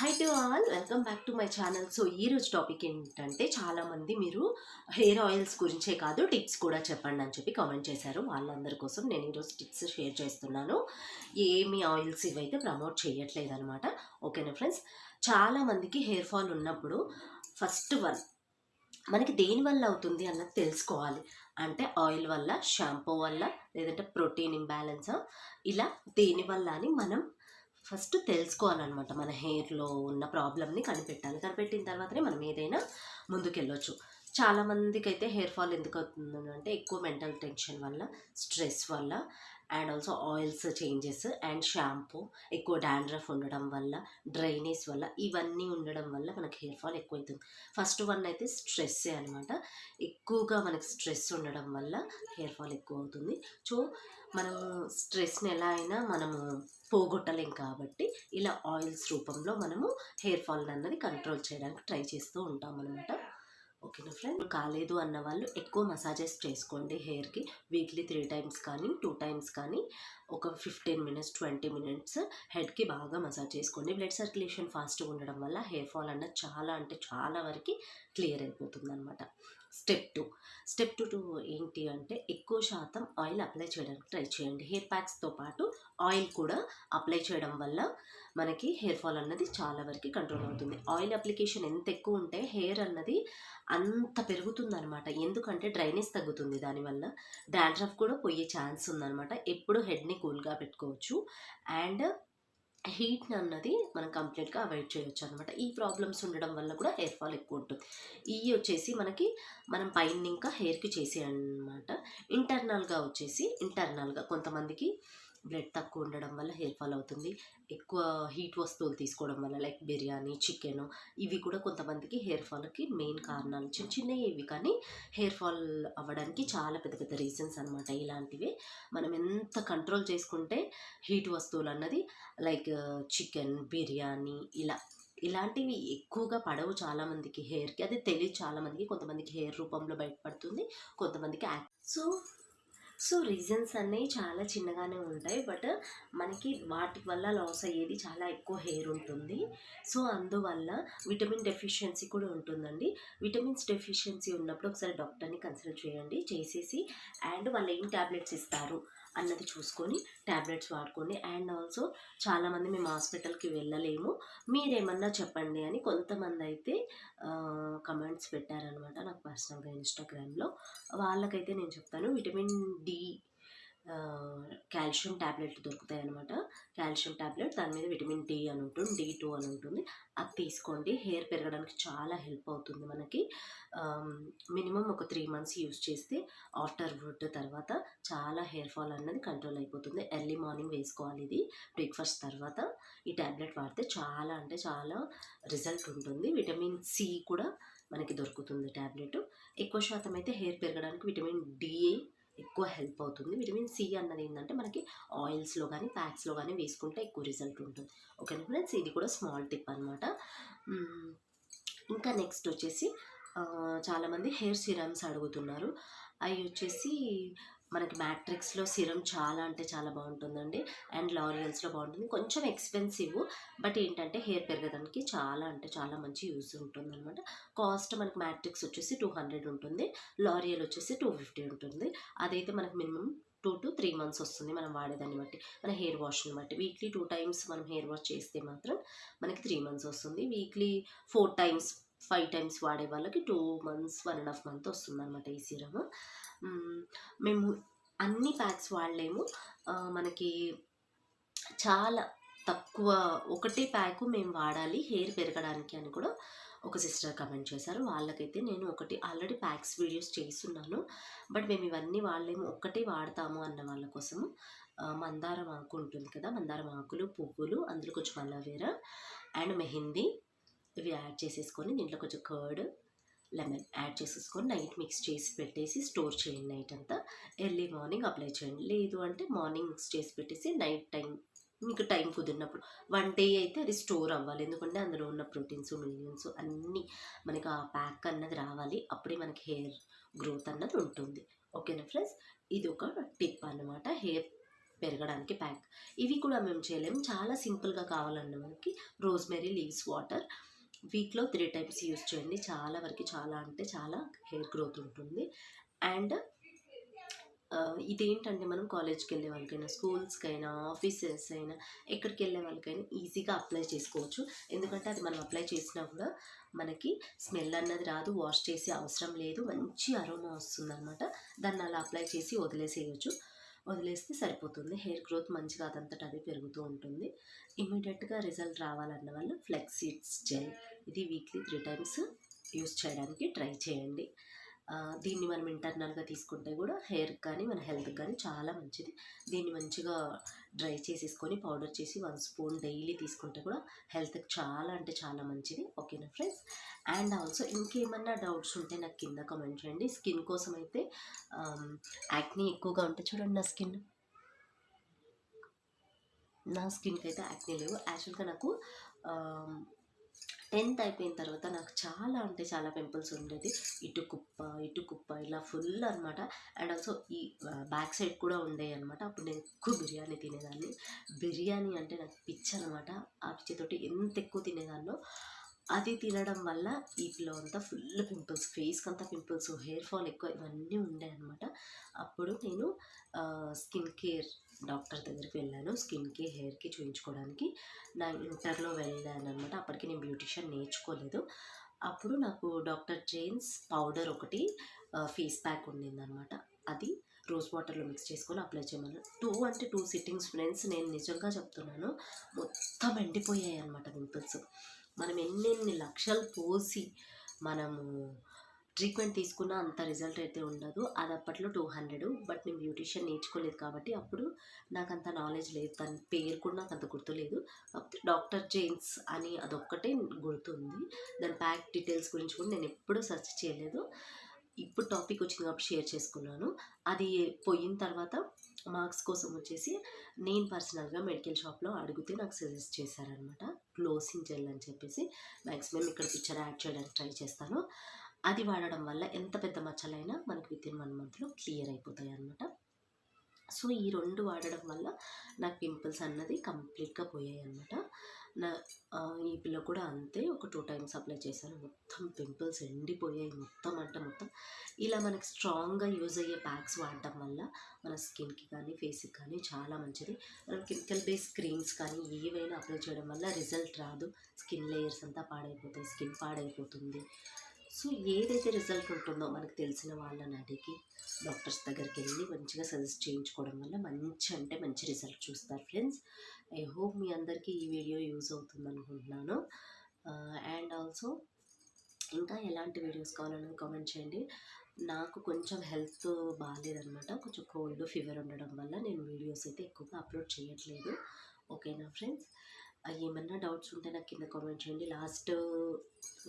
Hi to all welcome back to my channel so ఈ రోజు topic ఏంటంటే చాలామంది మీరు హెయిర్ ఆయిల్స్ గురించే కాదు టిప్స్ కూడా చెప్పండి అని చెప్పి కామెంట్ చేశారు. వాళ్ళందరి కోసం నేను ఈరోజు టిప్స్ షేర్ చేస్తున్నాను. ఏమి ఆయిల్స్ ఇవైతే ప్రమోట్ చేయట్లేదు అనమాట ఓకేనా ఫ్రెండ్స్ చాలా మందికి హెయిర్ ఫాల్ ఉన్నప్పుడు ఫస్ట్ వన్ మనకి దేని వల్ల అవుతుంది అన్నది తెలుసుకోవాలి. అంటే ఆయిల్ వల్ల షాంపూ వల్ల లేదంటే ప్రోటీన్ ఇంబ్యాలెన్స్ ఇలా దేని వల్ల అని మనం ఫస్ట్ తెలుసుకోవాలన్నమాట మన హెయిర్లో ఉన్న ప్రాబ్లమ్ని కనిపెట్టాలి. కనిపెట్టిన తర్వాతనే మనం ఏదైనా ముందుకెళ్ళొచ్చు. చాలా మందికి అయితే హెయిర్ ఫాల్ ఎందుకు అవుతుంది అంటే ఎక్కువ మెంటల్ టెన్షన్ వల్ల స్ట్రెస్ వల్ల and also oils changes and shampoo ఎక్కువ డాండ్రఫ్ ఉండడం వల్ల డ్రైనేజ్ వల్ల ఇవన్నీ ఉండడం వల్ల మనకి హెయిర్ ఫాల్ ఎక్కువ అవుతుంది ఫస్ట్ వన్ అయితే స్ట్రెస్సే అనమాట ఎక్కువగా మనకి స్ట్రెస్ ఉండడం వల్ల హెయిర్ ఫాల్ ఎక్కువ అవుతుంది సో మనము స్ట్రెస్ని ఎలా అయినా మనము పోగొట్టలేం కాబట్టి ఇలా ఆయిల్స్ రూపంలో మనము హెయిర్ ఫాల్ అన్నది కంట్రోల్ చేయడానికి ట్రై చేస్తూ ఉంటాం అనమాట ఓకేనా ఫ్రెండ్. కాలేదు అన్న వాళ్ళు ఎక్కువ మసాజెస్ చేసుకోండి హెయిర్కి. వీక్లీ త్రీ టైమ్స్ కానీ టూ టైమ్స్ కానీ ఒక ఫిఫ్టీన్ మినిట్స్ ట్వంటీ మినిట్స్ హెడ్కి బాగా మసాజ్ చేసుకోండి. బ్లడ్ సర్క్యులేషన్ ఫాస్ట్గా ఉండడం వల్ల హెయిర్ ఫాల్ అన్నది చాలా అంటే చాలా వరకు క్లియర్ అయిపోతుంది అనమాట స్టెప్ టూ. స్టెప్ టూ ఏంటి అంటే ఎక్కువ శాతం ఆయిల్ అప్లై చేయడానికి ట్రై చేయండి. హెయిర్ ప్యాక్స్తో పాటు ఆయిల్ కూడా అప్లై చేయడం వల్ల మనకి హెయిర్ ఫాల్ అన్నది చాలా వరకు కంట్రోల్ అవుతుంది. ఆయిల్ అప్లికేషన్ ఎంత ఎక్కువ ఉంటే హెయిర్ అన్నది అంత పెరుగుతుందనమాట ఎందుకంటే డ్రైనేజ్ తగ్గుతుంది. దానివల్ల డాండ్రఫ్ కూడా పోయే ఛాన్స్ ఉందనమాట ఎప్పుడు హెడ్ని కూల్గా పెట్టుకోవచ్చు. అండ్ హీట్ని అన్నది మనం కంప్లీట్గా అవాయిడ్ చేయొచ్చు అనమాట ఈ ప్రాబ్లమ్స్ ఉండడం వల్ల కూడా హెయిర్ ఫాల్ ఎక్కువ ఉంటుంది. ఇవి వచ్చేసి మనకి మనం పైన ఇంకా హెయిర్కి చేసే అనమాట ఇంటర్నల్గా వచ్చేసి ఇంటర్నల్గా కొంతమందికి బ్లడ్ తక్కువ ఉండడం వల్ల హెయిర్ ఫాల్ అవుతుంది. ఎక్కువ హీట్ వస్తువులు తీసుకోవడం వల్ల లైక్ బిర్యానీ చికెన్ ఇవి కూడా కొంతమందికి హెయిర్ ఫాల్కి మెయిన్ కారణాలు చిన్న చిన్నవి ఇవి. కానీ హెయిర్ ఫాల్ అవ్వడానికి చాలా పెద్ద పెద్ద రీజన్స్ అనమాట ఇలాంటివి. మనం ఎంత కంట్రోల్ చేసుకుంటే హీట్ వస్తువులు అన్నది లైక్ చికెన్ బిర్యానీ ఇలా ఇలాంటివి ఎక్కువగా పడవు చాలామందికి హెయిర్కి అది తెలియదు చాలామందికి కొంతమందికి హెయిర్ రూపంలో బయటపడుతుంది కొంతమందికి సో సో రీజన్స్ అన్నీ చాలా చిన్నగానే ఉంటాయి. బట్ మనకి వాటి వల్ల లాస్ అయ్యేది చాలా ఎక్కువ హెయిర్ ఉంటుంది. సో అందువల్ల విటమిన్ డెఫిషియన్సీ కూడా ఉంటుందండి. విటమిన్స్ డెఫిషియన్సీ ఉన్నప్పుడు ఒకసారి డాక్టర్ని కన్సల్ట్ చేయండి. చేసేసి అండ్ వాళ్ళు ఏం ట్యాబ్లెట్స్ ఇస్తారు? అన్నది చూసుకొని ట్యాబ్లెట్స్ వాడుకోండి. అండ్ ఆల్సో చాలామంది మేము హాస్పిటల్కి వెళ్ళలేము. మీరేమన్నా చెప్పండి అని కొంతమంది అయితే కమెంట్స్ పెట్టారనమాట నాకు పర్సనల్గా ఇన్స్టాగ్రామ్లో. వాళ్ళకైతే నేను చెప్తాను. విటమిన్ డి కాల్షియం ట్యాబ్లెట్ దొరుకుతాయి అనమాట కాల్షియం ట్యాబ్లెట్ దాని మీద విటమిన్ డి అని ఉంటుంది డి టూ అని ఉంటుంది. అది తీసుకోండి. హెయిర్ పెరగడానికి చాలా హెల్ప్ అవుతుంది మనకి. మినిమం ఒక త్రీ మంత్స్ యూస్ చేస్తే ఆఫ్టర్ వుడ్ తర్వాత చాలా హెయిర్ ఫాల్ అన్నది కంట్రోల్ అయిపోతుంది. ఎర్లీ మార్నింగ్ వేసుకోవాలి ఇది బ్రేక్ఫాస్ట్ తర్వాత. ఈ ట్యాబ్లెట్ వాడితే చాలా అంటే చాలా రిజల్ట్ ఉంటుంది. విటమిన్ సి కూడా మనకి దొరుకుతుంది ట్యాబ్లెట్ ఎక్కువ శాతం అయితే హెయిర్ పెరగడానికి విటమిన్ డి ఎక్కువ హెల్ప్ అవుతుంది. విటమిన్ సి అన్నది ఏంటంటే మనకి ఆయిల్స్లో కానీ ప్యాక్స్లో కానీ వేసుకుంటే ఎక్కువ రిజల్ట్ ఉంటుంది. ఓకేనా ఫ్రెండ్స్ ఇది కూడా స్మాల్ టిప్ అనమాట ఇంకా నెక్స్ట్ వచ్చేసి చాలామంది హెయిర్ సిరమ్స్ అడుగుతున్నారు. అవి వచ్చేసి మనకి మ్యాట్రిక్స్లో సిరం చాలా అంటే చాలా బాగుంటుందండి. అండ్ లారియల్స్లో బాగుంటుంది. కొంచెం ఎక్స్పెన్సివ్ బట్ ఏంటంటే హెయిర్ పెరగడానికి చాలా అంటే చాలా మంచి యూస్ ఉంటుంది అనమాట కాస్ట్ మనకి మ్యాట్రిక్స్ వచ్చేసి టూ హండ్రెడ్ ఉంటుంది. లారియల్ వచ్చేసి టూ ఫిఫ్టీ ఉంటుంది. అదైతే మనకు minimum two to three months వస్తుంది మనం వాడేదాన్ని బట్టి. మన హెయిర్ వాష్ని బట్టి. వీక్లీ టూ టైమ్స్ మనం హెయిర్ వాష్ చేస్తే మాత్రం మనకి త్రీ మంత్స్ వస్తుంది. Weekly four times five times వాడే వాళ్ళకి two months one and half month వస్తుందన్నమాట ఈ సీరమ్ మేము. అన్ని ప్యాక్స్ వాడలేము. మనకి చాలా తక్కువ ఒకటే ప్యాక్ మేము వాడాలి హెయిర్ పెరగడానికి అని కూడా ఒక సిస్టర్ కమెంట్ చేశారు. వాళ్ళకైతే నేను ఒకటి ఆల్రెడీ ప్యాక్స్ వీడియోస్ చేస్తున్నాను. బట్ మేము ఇవన్నీ వాళ్ళేమో ఒక్కటే వాడతాము అన్న వాళ్ళ కోసము. మందారం ఆకు ఉంటుంది కదా మందారం ఆకులు పువ్వులు అందులో కొంచెం అలవేరా అండ్ మెహందీ. ఇవి యాడ్ చేసేసుకొని దీంట్లో కొంచెం కర్డ్ లెమన్ యాడ్ చేసేసుకొని నైట్ మిక్స్ చేసి పెట్టేసి స్టోర్ చేయండి నైట్ అంతా. ఎర్లీ మార్నింగ్ అప్లై చేయండి. లేదు అంటే మార్నింగ్ మిక్స్ చేసి పెట్టేసి నైట్ టైం మీకు టైం కుదిరినప్పుడు వన్ డే అయితే అది స్టోర్ అవ్వాలి. ఎందుకంటే అందులో ఉన్న ప్రోటీన్స్ మిలియన్స్ అన్నీ మనకి ఆ ప్యాక్ అన్నది రావాలి. అప్పుడే మనకి హెయిర్ గ్రోత్ అన్నది ఉంటుంది. ఓకేనా ఫ్రెండ్స్? ఇది ఒక టిప్ అన్నమాట. హెయిర్ పెరగడానికి ప్యాక్. ఇవి కూడా మేము చేయలేము. చాలా సింపుల్గా కావాలన్న మనకి రోజ్మెరీ లీవ్స్ వాటర్ వీక్లో త్రీ టైమ్స్ యూస్ చేయండి. చాలా వరకు చాలా అంటే చాలా హెయిర్ గ్రోత్ ఉంటుంది. అండ్ ఇదేంటంటే మనం కాలేజ్కి వెళ్ళే వాళ్ళకైనా స్కూల్స్కి అయినా ఆఫీసెస్ అయినా ఎక్కడికి వెళ్ళే వాళ్ళకైనా ఈజీగా అప్లై చేసుకోవచ్చు. ఎందుకంటే అది మనం అప్లై చేసినా కూడా మనకి స్మెల్ అన్నది రాదు వాష్ చేసే అవసరం లేదు. మంచి అరోమా వస్తుంది అనమాట దాన్ని అలా అప్లై చేసి వదిలేసేయచ్చు. వదిలేస్తే సరిపోతుంది. హెయిర్ గ్రోత్ మంచిగా అదంతట అది పెరుగుతూ ఉంటుంది. ఇమీడియట్గా రిజల్ట్ రావాలన్న వాళ్ళు ఫ్లెక్సీడ్స్ జెల్ ఇది వీక్లీ త్రీ టైమ్స్ యూస్ చేయడానికి ట్రై చేయండి. దీన్ని మనం ఇంటర్నల్గా తీసుకుంటే కూడా హెయిర్కి కానీ మన హెల్త్కి కానీ చాలా మంచిది. దీన్ని మంచిగా డ్రై చేసేసుకొని పౌడర్ చేసి వన్ స్పూన్ డైలీ తీసుకుంటే కూడా హెల్త్కి చాలా అంటే చాలా మంచిది. ఓకేనా ఫ్రెండ్స్? అండ్ ఆల్సో ఇంకేమన్నా డౌట్స్ ఉంటే నాకు కింద కమెంట్ చేయండి. స్కిన్ కోసం అయితే యాక్ని ఎక్కువగా ఉంటే చూడండి నా స్కిన్. నా స్కిన్కి అయితే యాక్ని లేవు. యాక్చువల్గా నాకు టెన్త్ అయిపోయిన తర్వాత నాకు చాలా అంటే చాలా పింపుల్స్ ఉండేది. ఇటు కుప్ప ఇటు కుప్ప ఇలా ఫుల్ అనమాట అండ్ ఆల్సో ఈ బ్యాక్ సైడ్ కూడా ఉండేవి అనమాట అప్పుడు నేను ఎక్కువ బిర్యానీ తినేదాన్ని. బిర్యానీ అంటే నాకు పిచ్చి అనమాట ఆ పిచ్చితోటి ఎంత ఎక్కువ తినేదాన్నో అది తినడం వల్ల వీటిలో అంతా ఫుల్ పింపుల్స్ ఫేస్కి అంతా పింపుల్స్ హెయిర్ ఫాల్ ఎక్కువ ఇవన్నీ ఉండే అనమాట అప్పుడు నేను స్కిన్ కేర్ డాక్టర్ దగ్గరికి వెళ్ళాను. స్కిన్కి హెయిర్కి చూయించుకోవడానికి. నా ఇంటర్లో వెళ్ళాను అనమాట అప్పటికి నేను బ్యూటిషియన్ నేర్చుకోలేదు. అప్పుడు నాకు డాక్టర్ జేమ్స్ పౌడర్ ఒకటి ఫేస్ ప్యాక్ ఉండిందనమాట అది రోజ్ వాటర్లో మిక్స్ చేసుకొని అప్లై చేయమని. టూ అంటే టూ సిట్టింగ్స్ ఫ్రెండ్స్ నేను నిజంగా చెప్తున్నాను. మొత్తం ఎండిపోయాయి అనమాట పింపుల్స్. మనం ఎన్నెన్ని లక్షలు పోసి మనము ట్రీట్మెంట్ తీసుకున్న అంత రిజల్ట్ అయితే ఉండదు. అది అప్పట్లో టూ హండ్రెడ్ బట్ నేను బ్యూటిషియన్ నేర్చుకోలేదు కాబట్టి అప్పుడు నాకు అంత నాలెడ్జ్ లేదు. దాని పేరు కూడా నాకు అంత గుర్తులేదు. కాకపోతే డాక్టర్ జేమ్స్ అని అదొక్కటే గుర్తుంది. దాని ప్యాక్ డీటెయిల్స్ గురించి కూడా నేను ఎప్పుడూ సెర్చ్ చేయలేదు. ఇప్పుడు టాపిక్ వచ్చింది కాబట్టి షేర్ చేసుకున్నాను. అది పోయిన తర్వాత మార్క్స్ కోసం వచ్చేసి నేను పర్సనల్గా మెడికల్ షాప్లో అడిగితే నాకు సజెస్ట్ చేశారనమాట క్లోసింగ్ జెల్ అని చెప్పేసి. మ్యాక్సిమం ఇక్కడ పిక్చర్ యాడ్ చేయడానికి ట్రై చేస్తాను. అది వాడడం వల్ల ఎంత పెద్ద మచ్చలైనా మనకి విత్ ఇన్ వన్ మంత్లో క్లియర్ అయిపోతాయి అనమాట సో ఈ రెండు వాడడం వల్ల నాకు పింపుల్స్ అన్నది కంప్లీట్గా పోయాయి అనమాట నా ఈ పిల్ల కూడా అంతే ఒక టూ టైమ్స్ అప్లై చేశాను. మొత్తం పింపుల్స్ ఎండిపోయాయి. మొత్తం అంటే మొత్తం. ఇలా మనకి స్ట్రాంగ్గా యూజ్ అయ్యే ప్యాక్స్ వాడటం వల్ల మన స్కిన్కి కానీ ఫేస్కి కానీ చాలా మంచిది. మనం కెమికల్ బేస్డ్ క్రీమ్స్ కానీ ఏవైనా అప్లై చేయడం వల్ల రిజల్ట్ రాదు. స్కిన్ లేయర్స్ అంతా పాడైపోతాయి. స్కిన్ పాడైపోతుంది. సో ఏదైతే రిజల్ట్ ఉంటుందో మనకు తెలిసిన వాళ్ళని అడిగి డాక్టర్స్ దగ్గరికి వెళ్ళి మంచిగా సజెస్ట్ చేయించుకోవడం వల్ల మంచి అంటే మంచి రిజల్ట్ చూస్తారు ఫ్రెండ్స్. ఐ హోప్ మీ అందరికీ ఈ వీడియో యూజ్ అవుతుంది అనుకుంటున్నాను. అండ్ ఆల్సో ఇంకా ఎలాంటి వీడియోస్ కావాలని కామెంట్ చేయండి. నాకు కొంచెం హెల్త్ బాగాలేదనమాట కొంచెం కోల్డ్ ఫీవర్ ఉండడం వల్ల నేను వీడియోస్ అయితే ఎక్కువగా అప్లోడ్ చేయట్లేదు. ఓకేనా ఫ్రెండ్స్? ఏమన్నా డౌట్స్ ఉంటే నాకు కింద కామెంట్ చేయండి. లాస్ట్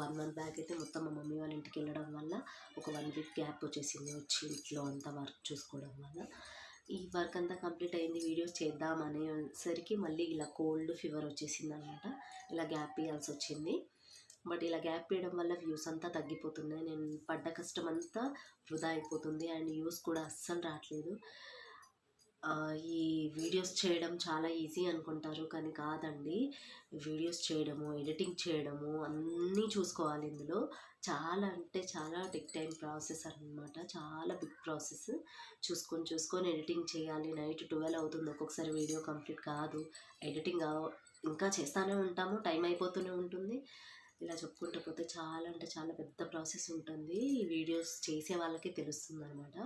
వన్ మంత్ బ్యాక్ అయితే మొత్తం మా మమ్మీ వాళ్ళ ఇంటికి వెళ్ళడం వల్ల ఒక వన్ వీక్ గ్యాప్ వచ్చేసింది వచ్చి ఇంట్లో అంతా వర్క్ చూసుకోవడం వల్ల. ఈ వర్క్ అంతా కంప్లీట్ అయింది వీడియోస్ చేద్దాం అనేసరికి మళ్ళీ ఇలా కోల్డ్ ఫీవర్ వచ్చేసింది అనమాట ఇలా గ్యాప్ ఇవ్వాల్సి వచ్చింది. బట్ ఇలా గ్యాప్ ఇవ్వడం వల్ల వ్యూస్ అంతా తగ్గిపోతున్నాయి. నేను పడ్డ కష్టం అంతా వృధా అయిపోతుంది అండ్ వ్యూస్ కూడా అస్సలు రావట్లేదు. ఈ వీడియోస్ చేయడం చాలా ఈజీ అనుకుంటారు కానీ కాదండి. వీడియోస్ చేయడము ఎడిటింగ్ చేయడము అన్నీ చూసుకోవాలి ఇందులో. చాలా అంటే చాలా బిగ్ టైం ప్రాసెస్ అనమాట చాలా బిగ్ ప్రాసెస్. చూసుకొని చూసుకొని ఎడిటింగ్ చేయాలి. నైట్ ట్వెల్వ్ అవుతుంది. ఒక్కొక్కసారి వీడియో కంప్లీట్ కాదు. ఎడిటింగ్ ఇంకా చేస్తూనే ఉంటాము. టైం అయిపోతూనే ఉంటుంది. ఇలా చెప్పుకుంటూ పోతే చాలా అంటే చాలా పెద్ద ప్రాసెస్ ఉంటుంది. ఈ వీడియోస్ చేసే వాళ్ళకే తెలుస్తుంది అనమాట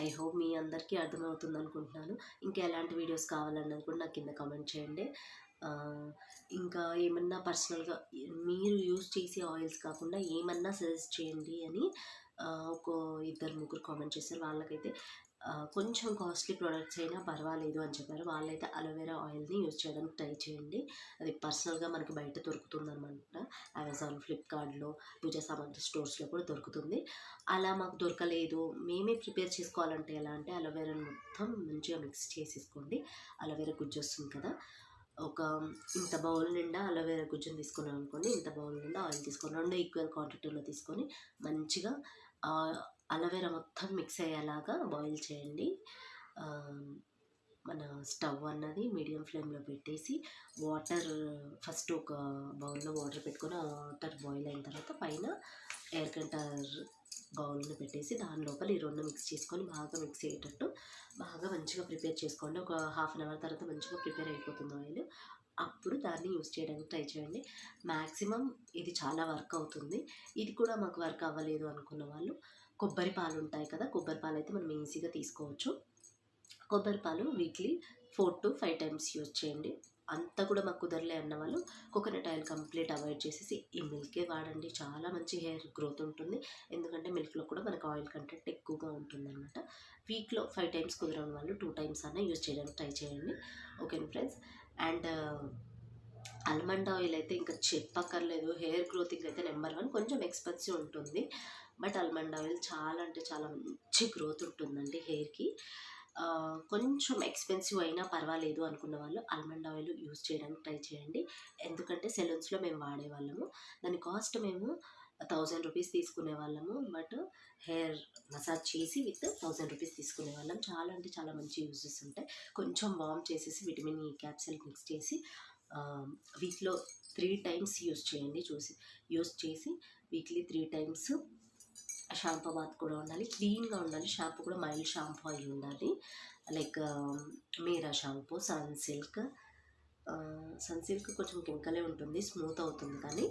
ఐ హోప్ మీ అందరికీ అర్థమవుతుంది అనుకుంటున్నాను. ఇంకా ఎలాంటి వీడియోస్ కావాలన్నది కూడా నాకు కింద కామెంట్ చేయండి. ఇంకా ఏమన్నా పర్సనల్గా మీరు యూజ్ చేసే ఆయిల్స్ కాకుండా ఏమన్నా సజెస్ట్ చేయండి అని ఒక ఇద్దరు ముగ్గురు కామెంట్ చేశారు. వాళ్ళకైతే కొంచెం కాస్ట్లీ ప్రోడక్ట్స్ అయినా పర్వాలేదు అని చెప్పారు. వాళ్ళైతే అలోవెరా ఆయిల్ని యూజ్ చేయడానికి ట్రై చేయండి. అది పర్సనల్గా మనకి బయట దొరుకుతుంది అనమాట అమెజాన్ ఫ్లిప్కార్ట్లో పూజా సామాన్లు స్టోర్స్లో కూడా దొరుకుతుంది. అలా మాకు దొరకలేదు. మేమే ప్రిపేర్ చేసుకోవాలంటే ఎలా అంటే అలోవెరాని మొత్తం మంచిగా మిక్స్ చేసేసుకోండి. అలోవెరా గుజ్జు వస్తుంది కదా. ఒక ఇంత బౌల్ నిండా అలోవెరా గుజ్జుని తీసుకున్నాం అనుకోండి ఇంత బౌల్ నిండా ఆయిల్ తీసుకొని రెండు ఈక్వల్ క్వాంటిటీలో తీసుకొని మంచిగా అలోవెరా మొత్తం మిక్స్ అయ్యేలాగా బాయిల్ చేయండి. మన స్టవ్ అన్నది మీడియం ఫ్లేమ్లో పెట్టేసి వాటర్ ఫస్ట్ ఒక బౌల్లో వాటర్ పెట్టుకొని ఆ వాటర్ బాయిల్ అయిన తర్వాత పైన ఎయిర్ కంటర్ బౌల్ని పెట్టేసి దాని లోపల ఈ రెండు మిక్స్ చేసుకొని బాగా మిక్స్ అయ్యేటట్టు బాగా మంచిగా ప్రిపేర్ చేసుకోండి. ఒక హాఫ్ అన్ అవర్ తర్వాత మంచిగా ప్రిపేర్ అయిపోతుంది ఆయిల్. అప్పుడు దాన్ని యూస్ చేయడానికి ట్రై చేయండి. మ్యాక్సిమం ఇది చాలా వర్క్ అవుతుంది. ఇది కూడా మాకు వర్క్ అవ్వలేదు అనుకున్న వాళ్ళు కొబ్బరి పాలు ఉంటాయి కదా కొబ్బరి పాలు అయితే మనం ఈజీగా తీసుకోవచ్చు. కొబ్బరి పాలు weekly four to five times use చేయండి. అంత కూడా మాకు కుదరలే అన్న వాళ్ళు కోకోనట్ ఆయిల్ కంప్లీట్ అవాయిడ్ చేసేసి ఈ మిల్కే వాడండి. చాలా మంచి హెయిర్ గ్రోత్ ఉంటుంది. ఎందుకంటే మిల్క్లో కూడా మనకు ఆయిల్ కంటెంట్ ఎక్కువగా ఉంటుందన్నమాట. వీక్లో ఫైవ్ టైమ్స్ కుదరని వాళ్ళు టూ టైమ్స్ అన్న యూజ్ చేయడానికి ట్రై చేయండి. ఓకేనా ఫ్రెండ్స్. అండ్ ఆల్మండ్ ఆయిల్ అయితే ఇంకా చెప్పక్కర్లేదు. హెయిర్ గ్రోతింగ్ అయితే నెంబర్ వన్. కొంచెం ఎక్స్పెన్సివ్ ఉంటుంది. బట్ ఆల్మండ్ ఆయిల్ చాలా అంటే చాలా మంచి గ్రోత్ ఉంటుందండి హెయిర్కి. కొంచెం ఎక్స్పెన్సివ్ అయినా పర్వాలేదు అనుకున్న వాళ్ళు ఆల్మండ్ ఆయిల్ యూజ్ చేయడానికి ట్రై చేయండి. ఎందుకంటే సెలూన్స్లో మేము వాడేవాళ్ళము దాని కాస్ట్ మేము థౌజండ్ రూపీస్ తీసుకునే వాళ్ళము. బట్ హెయిర్ మసాజ్ చేసి విత్ థౌజండ్ రూపీస్ తీసుకునే వాళ్ళం. చాలా అంటే చాలా మంచి యూజెస్ ఉంటాయి. కొంచెం వామ్ చేసేసి విటమిన్ ఈ క్యాప్సిల్ మిక్స్ చేసి వీక్లో త్రీ టైమ్స్ యూస్ చేయండి. చూసి యూస్ చేసి weekly three times shampoo bath కూడా ఉండాలి. క్లీన్గా ఉండాలి. షాంపూ కూడా మైల్డ్ షాంపూ అయి ఉండాలి. Like Meera shampoo Sunsilk. Sunsilk కొంచెం కెంకలే ఉంటుంది. స్మూత్ అవుతుంది కానీ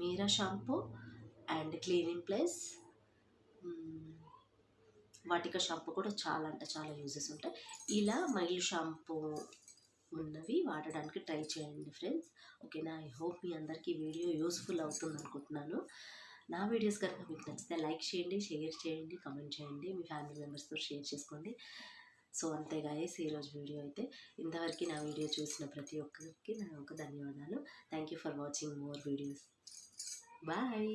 Meera shampoo and cleaning plus. Vatika shampoo కూడా చాలా అంటే చాలా యూజెస్ ఉంటాయి. ఇలా మైల్డ్ షాంపూ ఉన్నవి వాడడానికి ట్రై చేయండి ఫ్రెండ్స్. ఓకేనా? ఐ హోప్ మీ అందరికీ వీడియో యూస్ఫుల్ అవుతుంది అనుకుంటున్నాను. నా వీడియోస్ కనుక మీకు నచ్చితే లైక్ చేయండి షేర్ చేయండి కమెంట్ చేయండి మీ ఫ్యామిలీ మెంబర్స్తో షేర్ చేసుకోండి. సో అంతే గాయస్ ఈరోజు వీడియో అయితే ఇంతవరకు నా వీడియో చూసిన ప్రతి ఒక్కరికి నా ఒక ధన్యవాదాలు. Thank you for watching more videos bye